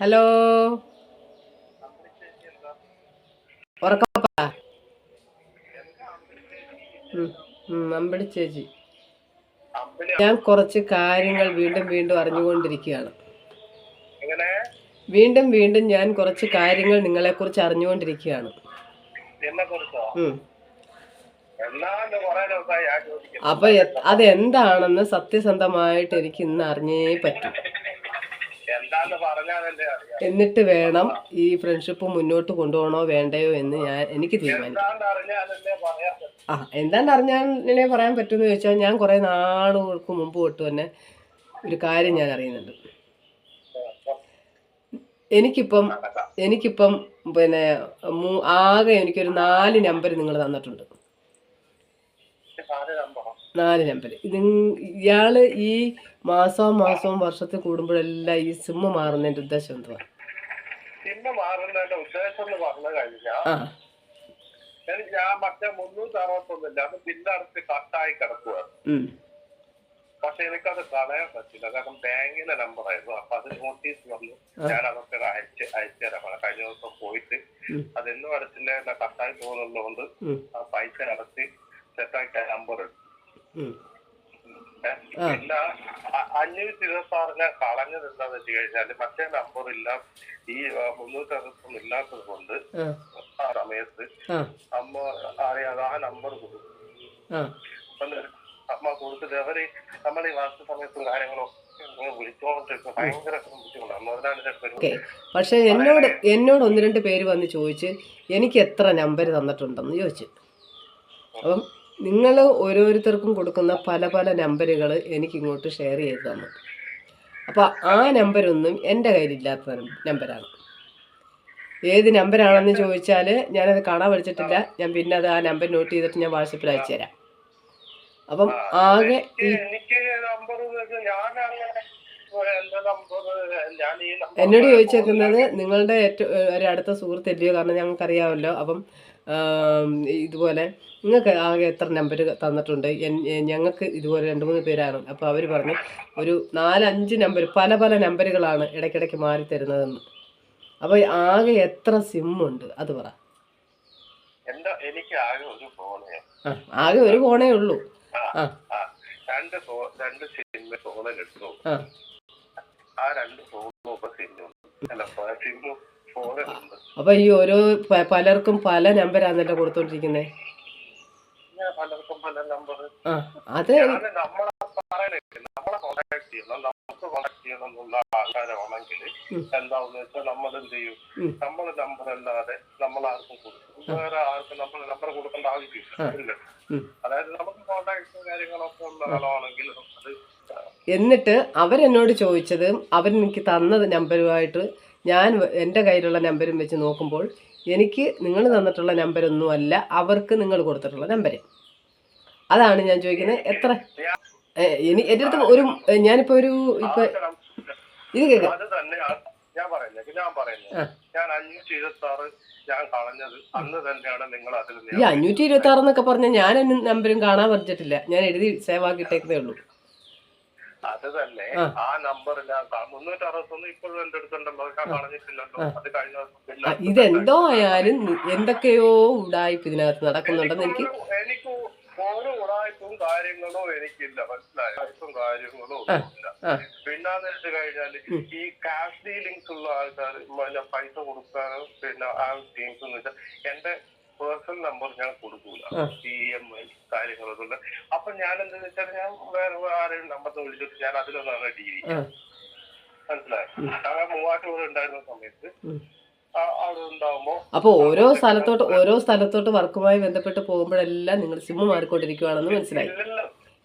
Hello. ഉറക്കപ്പാ? അമ്പിളി ചേച്ചി. ഞാൻ കുറച്ച് കാര്യങ്ങൾ വീണ്ടും വീണ്ടും അറിഞ്ഞുകൊണ്ടിരിക്കുകയാണ്. വീണ്ടും വീണ്ടും ഞാൻ കുറച്ച് കാര്യങ്ങൾ നിങ്ങളെ കുറിച്ച് അറിഞ്ഞുകൊണ്ടിരിക്കുകയാണ് അപ്പൊ അതെന്താണെന്ന് സത്യസന്ധമായിട്ട് എനിക്ക് ഇന്ന് അറിഞ്ഞേ പറ്റൂ. എന്നിട്ട് വേണം ഈ ഫ്രണ്ട്ഷിപ്പ് മുന്നോട്ട് കൊണ്ടുപോകണോ വേണ്ടയോ എന്ന് ഞാൻ എനിക്ക് തീരുമാനിക്കാം. ആ എന്താണ്ട് അറിഞ്ഞാലേ പറയാൻ പറ്റുമെന്ന് ചോദിച്ചാൽ ഞാൻ കുറേ നാളുകൾക്ക് മുമ്പ് തൊട്ട് തന്നെ ഒരു കാര്യം ഞാൻ അറിയുന്നുണ്ട് എനിക്കിപ്പം എനിക്കിപ്പം പിന്നെ ആകെ എനിക്കൊരു നാല് നമ്പർ നിങ്ങൾ തന്നിട്ടുണ്ട്? നാല് നമ്പർ ഇത് ഇയാൾ ഈ മാസവും മാസവും വർഷത്തിൽ കൂടുമ്പോഴെല്ലാം ഈ സിമ്മ് മാറുന്നതിന്റെ ഉദ്ദേശം എന്തുവാ? സിമ്മ് മാറുന്നതിന്റെ ഉദ്ദേശം എന്ന് പറഞ്ഞു കഴിഞ്ഞാൽ എനിക്ക് മറ്റേ മുന്നൂറ്റി അറുപത്തൊന്നില്ല അത് ബില്ലടച്ച് കട്ടായി കിടക്കുക പക്ഷെ എനിക്കത് കളയാൻ പറ്റില്ല. കാരണം ബാങ്കിന്റെ നമ്പർ ആയിരുന്നു. അപ്പൊ അത് നോട്ടീസ് വന്നു. ഞാൻ അതൊക്കെ അയച്ച് അയച്ചു തരാം കഴിഞ്ഞ ദിവസം പോയിട്ട് അതെന്നും അടച്ചില്ല. കട്ടായി പോകുന്നുള്ളതുകൊണ്ട് ആ പൈസ അടച്ച് സെറ്റാക്കി നമ്പർ എടുത്തു? പിന്നെ അഞ്ഞൂറ്റി ഇരുപത്തി ആറിന് കളഞ്ഞത് എന്താന്ന് വെച്ച് കഴിഞ്ഞാൽ മറ്റേ നമ്പർ ഇല്ല. ഈ മുന്നൂറ്റി അറുപത്തൊന്നും ഇല്ലാത്തത് കൊണ്ട് ആ. സമയത്ത് അമ്മ അറിയാതെ ആ നമ്പർ കൊടുക്കും അമ്മ കൊടുത്തിട്ട് അവർ നമ്മൾ ഈ വാസ്തു സമയത്തും കാര്യങ്ങളൊക്കെ പക്ഷെ എന്നോട് എന്നോട് ഒന്ന് രണ്ട് പേര് വന്ന് ചോദിച്ച് എനിക്ക് എത്ര നമ്പർ തന്നിട്ടുണ്ടെന്ന് ചോദിച്ചു. അപ്പം നിങ്ങൾ ഓരോരുത്തർക്കും കൊടുക്കുന്ന പല പല നമ്പറുകൾ എനിക്കിങ്ങോട്ട് ഷെയർ ചെയ്ത് തന്നു. അപ്പോൾ ആ നമ്പരൊന്നും എന്റെ കയ്യിലില്ലാത്ത നമ്പരാണ്. ഏത് നമ്പരാണെന്ന് ചോദിച്ചാൽ ഞാനത് കാണാൻ പഠിച്ചിട്ടില്ല. ഞാൻ പിന്നെ അത് ആ നമ്പർ നോട്ട് ചെയ്തിട്ട് ഞാൻ വാട്സപ്പിൽ അയച്ചു തരാം. അപ്പം ആകെ ഈ എന്നോട് ചോദിച്ചേക്കുന്നത് നിങ്ങളുടെ ഏറ്റവും ഒരു അടുത്ത സുഹൃത്തല്ലയോ കാരണം ഞങ്ങൾക്കറിയാമല്ലോ. അപ്പം ഇതുപോലെ നിങ്ങൾക്ക് ആകെ എത്ര നമ്പർ തന്നിട്ടുണ്ട്? ഞങ്ങൾക്ക് ഇതുപോലെ രണ്ട് മൂന്ന് പേരാണ്. അപ്പോൾ അവർ പറഞ്ഞു ഒരു നാലഞ്ച് നമ്പർ പല പല നമ്പറുകളാണ് ഇടയ്ക്കിടയ്ക്ക് മാറി തരുന്നതെന്ന്. അപ്പോൾ ആകെ എത്ര സിമ്മുണ്ട് അത് പറ. എനിക്ക് ആകെ ഒരു ഫോണേ ആകെ ഒരു ഫോണേ ഉള്ളൂ. ആ രണ്ട് രണ്ട് സിമ്മ് ഫോണിൽ എടുത്തു ആ രണ്ട് ഫോണും അല്ല സിമ്മും അപ്പോൾ ഈ ഓരോ പലർക്കും പല നമ്പരാന്നല്ലോ കൊടുത്തോണ്ടിരിക്കുന്നത് പലർക്കും പല നമ്പർ അത് നമ്മളെ നമ്മളെ കോണ്ടാക്ട് ചെയ്യണം. നമുക്ക് കോണ്ടാക്ട് ചെയ്യണം എന്നുള്ള ആൾക്കാരാണെങ്കിൽ ഉം. എന്താണെന്ന് വെച്ചാൽ നമ്മൾ എന്ത് ചെയ്യും. നമ്മളെ നമ്പർ അല്ലാതെ നമ്മൾ ആർക്കും കൊടുക്കും. വേറെ ആർക്കും നമ്മൾ നമ്പർ കൊടുക്കേണ്ട ആവശ്യമില്ല. അതായത് നമുക്ക് കോണ്ടാക്ട് കാര്യങ്ങളൊക്കെ ഉള്ള ആളാണെങ്കിൽ അത് എന്നിട്ട് അവരെന്നോട് ചോദിച്ചത് അവരെനിക്ക് തന്നത് നമ്പറുമായിട്ട് ഞാൻ എന്റെ കയ്യിലുള്ള നമ്പരും വെച്ച് നോക്കുമ്പോൾ എനിക്ക് നിങ്ങൾ തന്നിട്ടുള്ള നമ്പരൊന്നുമല്ല അവർക്ക് നിങ്ങൾ കൊടുത്തിട്ടുള്ള നമ്പർ അതാണ് ഞാൻ ചോദിക്കുന്നത്. എത്ര? ഇനി എന്റെ അടുത്ത് ഒരു ഞാനിപ്പോൾ ഒരു ഇപ്പൊ ഇത് കേൾക്കാം ഞാൻ പറയുന്നത് ഞാൻ പറയുന്നത്. ഞാൻ അഞ്ഞൂറ്റി ഇരുപത്തി ആറ് ഞാൻ കളഞ്ഞത് അന്ന് തന്നെയാണ് നിങ്ങൾ അതിൽ ഈ അഞ്ഞൂറ്റി ഇരുപത്തി ആറ് എന്നൊക്കെ പറഞ്ഞാൽ ഞാൻ നമ്പരും കാണാൻ പറഞ്ഞിട്ടില്ല. ഞാൻ എഴുതി സേവ് ആക്കിയിട്ടേക്കുന്നേ ഉള്ളൂ. അത് തന്നെ ആ. നമ്പറിൽ മുന്നൂറ്റി അറുപത്തൊന്ന് ഇപ്പോഴും എന്റെ അടുത്തുണ്ടല്ലോ. ഞാൻ പറഞ്ഞിട്ടില്ലല്ലോ. അത് കഴിഞ്ഞ ദിവസം ഇതെന്തോ ആയാലും എന്തൊക്കെയോ ഉടായ്പ ഇതിനകത്ത് നടക്കുന്നുണ്ടെന്ന് എനിക്ക് എനിക്ക് ഓരോ ഉടായ്പും കാര്യങ്ങളോ എനിക്കില്ല. മനസ്സിലായ? ഉടായ്പും കാര്യങ്ങളോ ഒന്നുമില്ല. പിന്നാന്ന് വെച്ച് കഴിഞ്ഞാൽ ഈ കാഷ് ഡീലിങ്സ് ഉള്ള ആൾക്കാർ പൈസ കൊടുക്കാനോ പിന്നെ ആ ടീംസ് എന്ന് വെച്ചാൽ എന്റെ പേഴ്സണൽ നമ്പർ ഞാൻ കൊടുക്കൂല. ഇ എം ഐ കാര്യങ്ങളൊക്കെ അപ്പൊ ഞാൻ എന്താന്ന് വെച്ചാൽ ഞാൻ വേറെ ആരെയും നമ്പർ വിളിച്ചിട്ട് ഞാൻ അതിലൊന്നാണ് ഡീൽ മനസ്സിലായി? ആ മൂവാറ്റൂർ ഉണ്ടായിരുന്ന സമയത്ത് അപ്പോൾ ഓരോ സ്ഥലത്തോട്ട് ഓരോ സ്ഥലത്തോട്ട് വർക്കുമായി ബന്ധപ്പെട്ട് പോകുമ്പോഴെല്ലാം നിങ്ങൾ സിമ്മ് മാറിക്കൊണ്ടിരിക്കുകയാണെന്ന് മനസ്സിലായി.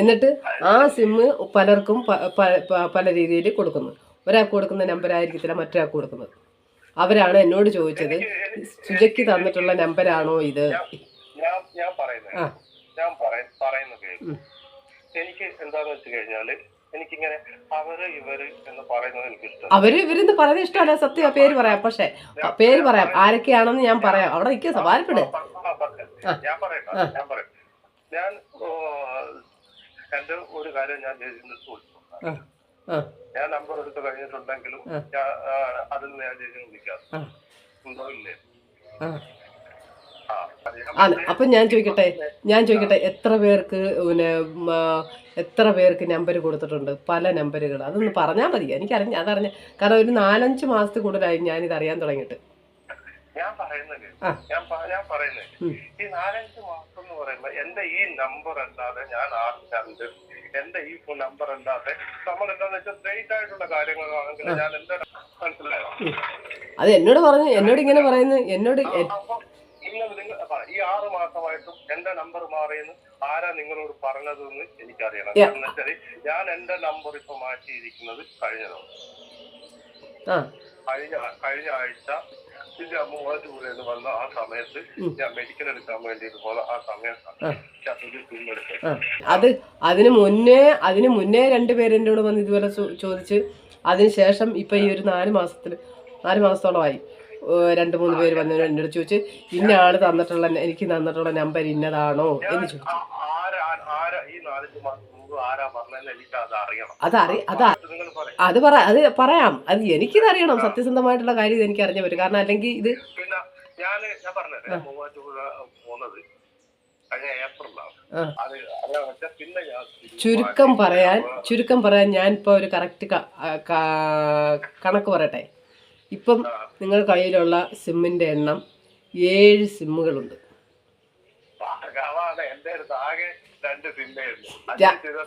എന്നിട്ട് ആ സിമ്മ് പലർക്കും പല രീതിയിൽ കൊടുക്കുന്നു. ഒരാൾക്ക് കൊടുക്കുന്ന നമ്പർ ആയിരിക്കത്തില്ല മറ്റൊരാൾക്ക് കൊടുക്കുന്നത്. അവരാണ് എന്നോട് ചോദിച്ചത് സുജയ്ക്ക് തന്നിട്ടുള്ള നമ്പരാണോ ഇത്? ഞാൻ ഞാൻ പറയുന്നത് ഞാൻ പറയ- പറയുന്നത് കേൾക്ക്. എനിക്ക് എന്താന്ന് വെച്ച് കഴിഞ്ഞാൽ എനിക്കിങ്ങനെ അവർ ഇവർ എന്ന് പറയുന്നത് എനിക്ക് ഇഷ്ടം അവർ ഇവരെന്ന് പറയുന്നത് ഇഷ്ടമല്ല? സത്യം പേര് പറയാം. പക്ഷെ പേര് പറയാം. ആരൊക്കെയാണെന്ന് ഞാൻ പറയാം. അവിടെ നിൽക്കുക സവാരപ്പെട്. ഞാൻ പറയട്ടെ ഞാൻ പറയാം ഞാൻ എന്റെ ഒരു കാര്യം ഞാൻ ചോദിച്ചു. ഞാൻ നമ്പർ എടുത്ത് കഴിഞ്ഞിട്ടുണ്ടെങ്കിലും അതിൽ നിന്ന് ഞാൻ ചേച്ചി വിളിക്കാം. ഉണ്ടോ ഇല്ലേ? ഞാൻ ആണ് അപ്പം ഞാൻ ചോദിക്കട്ടെ ഞാൻ ചോദിക്കട്ടെ എത്ര പേർക്ക് പിന്നെ എത്ര പേർക്ക് നമ്പർ കൊടുത്തിട്ടുണ്ട്? പല നമ്പറുകൾ അതൊന്ന് പറഞ്ഞാൽ മതി. എനിക്കറിഞ്ഞ അതറിഞ്ഞ. കാരണം ഒരു നാലഞ്ച് മാസത്തിൽ കൂടുതലായി ഞാനിത് അറിയാൻ തുടങ്ങിയിട്ട്. ഞാൻ പറയുന്നത്. ഞാൻ പറയുന്നത് ഈ നാലഞ്ച് മാസം എന്ന് പറയുമ്പോ എന്റെ ഈ നമ്പർ അല്ലാതെ ഞാൻ ആർക്കണ്ട് എന്റെ ഈ ഫോൺ നമ്പർ അല്ലാതെ നമ്മൾ എന്താണെന്ന് വെച്ചാൽ സ്ട്രേറ്റ് ആയിട്ടുള്ള കാര്യങ്ങളാണെങ്കിൽ ഞാൻ എന്താ മനസ്സിലായോ? അത് എന്നോട് പറഞ്ഞു എന്നോട് ഇങ്ങനെ പറയുന്നു എന്നോട് നിങ്ങൾ നിങ്ങൾ ഈ ആറ് മാസമായിട്ടും എന്റെ നമ്പർ മാറിയെന്ന് ആരാ നിങ്ങളോട് പറഞ്ഞതെന്ന് എനിക്കറിയണം. കാരണം വെച്ചാൽ ഞാൻ എന്റെ നമ്പർ ഇപ്പൊ മാറ്റിയിരിക്കുന്നത് കഴിഞ്ഞ ദിവസം. ആ. കഴിഞ്ഞ കഴിഞ്ഞ ആഴ്ച ഇതിന്റെ മൂവാറ്റുപുഴയിൽ വന്ന ആ സമയത്ത് ഞാൻ മെഡിക്കൽ എടുക്കാൻ വേണ്ടിയിട്ട് പോലെ ആ സമയത്താണ് അത് അതിന് മുന്നേ അതിന് മുന്നേ എന്റെ എന്നോട് വന്ന് ഇതുപോലെ ചോദിച്ച് അതിനുശേഷം ഇപ്പം ഈ ഒരു നാല് മാസത്തിൽ നാല് മാസത്തോളമായി. രണ്ടു മൂന്ന് പേര് വന്ന് എന്നോട് ചോദിച്ച് ഇന്ന ആൾ തന്നിട്ടുള്ള എനിക്ക് തന്നിട്ടുള്ള നമ്പർ ഇന്നതാണോ? എന്ന് ചോദിച്ചു. ആരാ ഈ നാലഞ്ച് മാസം മുമ്പ് ആരാ പറഞ്ഞതെന്ന് എനിക്ക് അത് അറിയണം. അതറി അതാ നിങ്ങൾ പറയും. അത് പറ അത് പറയാം. അത് എനിക്കിത് അറിയണം. സത്യസന്ധമായിട്ടുള്ള കാര്യം ഇത് എനിക്ക് അറിഞ്ഞു വരും. കാരണം അല്ലെങ്കിൽ ഇത് പിന്നെ ഞാൻ ഞാൻ പറഞ്ഞത് ഞാൻ മൂവാറ്റുപുഴ പോകുന്നത് കഴിഞ്ഞ ഏപ്രിലാണ്. ആ. അത് അതാ വെച്ചാൽ പിന്നെ ഞാൻ ചുരുക്കം പറയാൻ ചുരുക്കം പറയാൻ ഞാൻ ഇപ്പൊ ഒരു കറക്റ്റ് കണക്ക് പറയട്ടെ. ഇപ്പം നിങ്ങൾ നിങ്ങളുടെ കയ്യിലുള്ള സിമ്മിന്റെ എണ്ണം ഏഴ് സിമ്മുകളുണ്ട്. എന്റെ അടുത്ത് ആകെ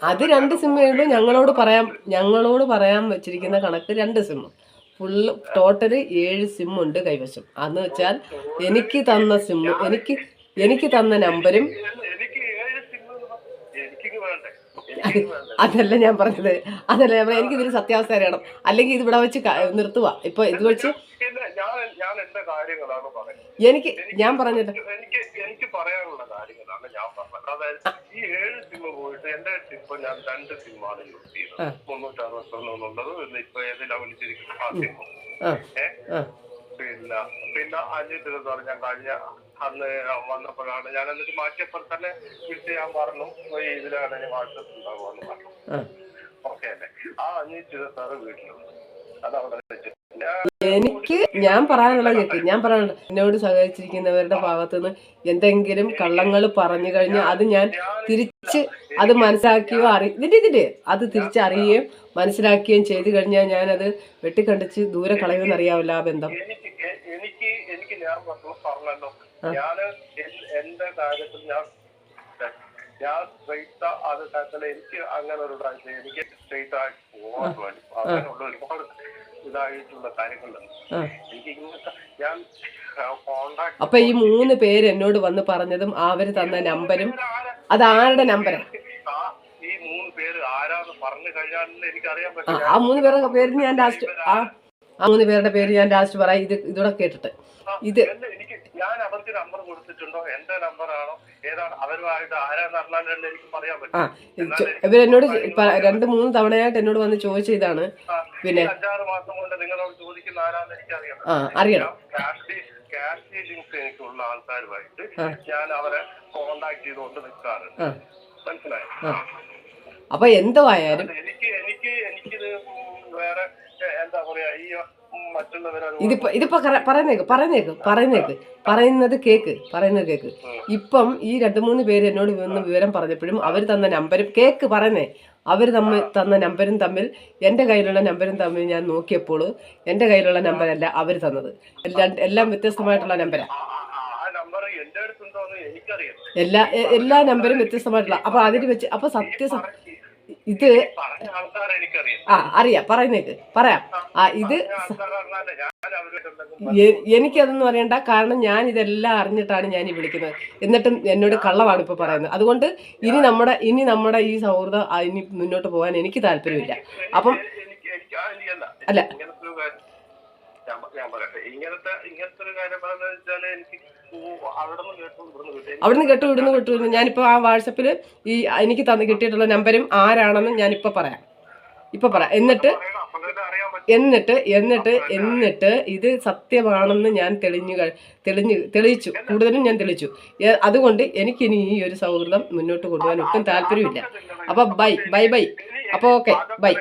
അത് രണ്ട് സിം ഉള്ളൂ ഞങ്ങളോട് പറയാൻ ഞങ്ങളോട് പറയാൻ വെച്ചിരിക്കുന്ന കണക്ക് രണ്ട് സിം ഫുള്ള് ടോട്ടൽ ഏഴ് സിം ഉണ്ട് കൈവശം. അന്ന് വെച്ചാൽ എനിക്ക് തന്ന സിം എനിക്ക് എനിക്ക് തന്ന നമ്പരും എനിക്ക് ഏഴ് സിമ്മ് എന്ന് പറഞ്ഞാ എനിക്കിങ്ങ് വേണ്ടേ എനിക്കിങ്ങ് വേണ്ടേ അതല്ല ഞാൻ പറഞ്ഞത്. അതല്ല ഞാൻ പറഞ്ഞത്. എനിക്കിതിന് സത്യാവസ്ഥ അറിയണം. അല്ലെങ്കിൽ ഇത് ഇവിടെ വെച്ച് നിർത്തുവാ. നിർത്തുക ഇപ്പൊ ഇത് വെച്ച് എനിക്ക് ഞാൻ പറഞ്ഞത് എനിക്ക് എനിക്ക് പറയാനുള്ള കാര്യങ്ങളാണ് ഞാൻ പറഞ്ഞത്. അതായത് ഈ ഏഴ് സിമ്മ് പോയിട്ട് എന്റെ ഇപ്പൊ ഞാൻ രണ്ട് സിമ്മാണ് യൂസ് ചെയ്യുന്നത്. മുന്നൂറ്റി അറുപത്തൊന്നുള്ളത് ഇപ്പൊ ഏതിലാ വിളിച്ചിരിക്കുന്നത്? ആ സിമ്മ് ആ. ആ. പിന്നെ പിന്നെ അഞ്ച് ദിവസം ഞാൻ കഴിഞ്ഞ അന്ന് വന്നപ്പോഴാണ്. ഞാൻ എന്നിട്ട് മാറ്റിയപ്പോൾ തന്നെ വിളിച്ച് ഞാൻ പറഞ്ഞു "ഈ ഇതിലാണ് ഇനി വാട്സപ്പ് ഉണ്ടാവുമെന്ന് പറഞ്ഞു. ഓക്കെ അല്ലേ? ആ അഞ്ഞു സാറ് വീട്ടിലുണ്ട്. അതവിടെ വെച്ച് ഞാൻ എനിക്ക് ഞാൻ പറയാനുള്ള കേട്ടി ഞാൻ പറയാനുള്ള എന്നോട് സഹകരിച്ചിരിക്കുന്നവരുടെ ഭാഗത്തുനിന്ന് എന്തെങ്കിലും കള്ളങ്ങൾ പറഞ്ഞു കഴിഞ്ഞാൽ അത് ഞാൻ തിരിച്ച് അത് മനസ്സിലാക്കിയോ അറി ഇതിന്റെ ഇതിന്റെ അത് തിരിച്ചറിയുകയും മനസ്സിലാക്കുകയും ചെയ്തു കഴിഞ്ഞാൽ ഞാൻ ഞാനത് വെട്ടിക്കണ്ടിച്ച് ദൂരെ കളയുമെന്ന് അറിയാവില്ല ആ ബന്ധം. എനിക്ക് എനിക്ക് എനിക്ക് ഞാൻ പറഞ്ഞു പറഞ്ഞല്ലോ. ഞാൻ എന്റെ കാര്യത്തിൽ ഞാൻ ഞാൻ സ്ട്രെയിറ്റ് അത് കാര്യത്തിൽ എനിക്ക് അങ്ങനെ ഒരു പ്രാവശ്യം എനിക്ക് സ്ട്രെയിറ്റ് ആയിട്ട് പോകാൻ വേണ്ടി. അങ്ങനെയുള്ള ഒരുപാട് ഇതായിട്ടുള്ള കാര്യങ്ങളുണ്ട്. എനിക്ക് ഇങ്ങനത്തെ ഞാൻ കോണ്ടാക്ട് അപ്പൊ ഈ മൂന്ന് പേര് എന്നോട് വന്ന് പറഞ്ഞതും അവർ തന്ന നമ്പരും അത് ആരുടെ നമ്പരാ? ഈ മൂന്ന് പേര് ആരാന്ന് പറഞ്ഞു കഴിഞ്ഞാൽ എനിക്ക് അറിയാൻ ആ, പറ്റും. ആ മൂന്ന് പേരുടെ പേര് ഞാൻ ലാസ്റ്റ് ആ. ആ മൂന്ന് പേരുടെ പേര് ഞാൻ ലാസ്റ്റ് പറയാം. ഇത് ഇതോടെ കേട്ടിട്ട്. ഇത് ഞാൻ അവർക്ക് നമ്പർ കൊടുത്തിട്ടുണ്ടോ? എന്റെ നമ്പറാണോ ഏതാണ്? അവരുമായിട്ട് എനിക്ക് പറയാൻ ആ പറ്റും ഇവരെന്നോട് രണ്ട് മൂന്ന് തവണയായിട്ട് എന്നോട് വന്ന് ചോദിച്ച ഇതാണ് പിന്നെ അഞ്ചാറ് മാസം കൊണ്ട് നിങ്ങളോട് ചോദിക്കുന്ന ആരാന്ന് എനിക്കറിയാം ആ അറിയണം. ക്യാഷ് ക്യാഷ് ഡീലിങ്സ് എനിക്കുള്ള ആൾക്കാരുമായിട്ട് ആ. ഞാൻ അവരെ കോണ്ടാക്ട് ചെയ്തുകൊണ്ട് നിൽക്കാറുണ്ട്. മനസ്സിലായോ? ആ. അപ്പൊ എന്തോ ആയാലും എനിക്ക് എനിക്ക് എനിക്കിത് വേറെ പറയാ ഈ ഉം മറ്റുള്ളവരെ ഇതിപ്പോ ഇതിപ്പോ കറ- പറയുന്നേക്ക് പറയുന്നേക്ക് പറയുന്നേക്ക് പറയുന്നത് കേക്ക് പറയുന്നത് കേക്ക്. ഇപ്പം ഈ രണ്ട് മൂന്ന് പേര് എന്നോട് വന്ന് വിവരം പറഞ്ഞപ്പോഴും അവർ തന്ന നമ്പരും കേക്ക് പറയുന്നേ അവർ തമ്മിൽ തന്ന നമ്പരും തമ്മിൽ എന്റെ കയ്യിലുള്ള നമ്പരും തമ്മിൽ ഞാൻ നോക്കിയപ്പോൾ എന്റെ കയ്യിലുള്ള നമ്പരല്ല അവർ തന്നത്. എല്ലാം എല്ലാം വ്യത്യസ്തമായിട്ടുള്ള നമ്പരാണ് എനിക്കറിയാം എല്ലാ എല്ലാ നമ്പരും വ്യത്യസ്തമായിട്ടുള്ള അപ്പൊ അതിൽ വെച്ച് അപ്പൊ സത്യസം ഇത് ആ അറിയാം. പറയുന്നേക്ക് പറയാം. ആ ഇത് എനിക്കതെന്ന് പറയണ്ട കാരണം ഞാൻ ഇതെല്ലാം അറിഞ്ഞിട്ടാണ് ഞാൻ ഈ വിളിക്കുന്നത്. എന്നിട്ടും എന്നോട് കള്ളമാണ് ഇപ്പോൾ പറയുന്നത്. അതുകൊണ്ട് ഇനി നമ്മുടെ ഇനി നമ്മുടെ ഈ സൗഹൃദം ഇനി മുന്നോട്ട് പോകാൻ എനിക്ക് താല്പര്യമില്ല. അപ്പം അല്ല. ഇങ്ങനത്തെ ഇങ്ങനത്തെ ഒരു കാര്യം പറഞ്ഞാൽ എനിക്ക് അവിടുന്ന് കേട്ടു ഇവിടുന്ന് കേട്ടു. ഞാനിപ്പോ ഞാനിപ്പോൾ ആ വാട്സപ്പിൽ ഈ എനിക്ക് തന്ന് കിട്ടിയിട്ടുള്ള നമ്പരും ആരാണെന്ന് ഞാനിപ്പോൾ പറയാം. ഇപ്പോൾ പറയാം. എന്നിട്ട് എന്നിട്ട് എന്നിട്ട് എന്നിട്ട് ഇത് സത്യമാണെന്ന് ഞാൻ തെളിഞ്ഞു തെളിഞ്ഞു തെളിയിച്ചു. കൂടുതലും ഞാൻ തെളിയിച്ചു. അതുകൊണ്ട് എനിക്കിനി ഈ ഒരു സൗഹൃദം മുന്നോട്ട് കൊണ്ടുപോകാൻ ഒട്ടും താല്പര്യമില്ല. അപ്പോൾ ബൈ ബൈ ബൈ. അപ്പോൾ ഓക്കെ ബൈ.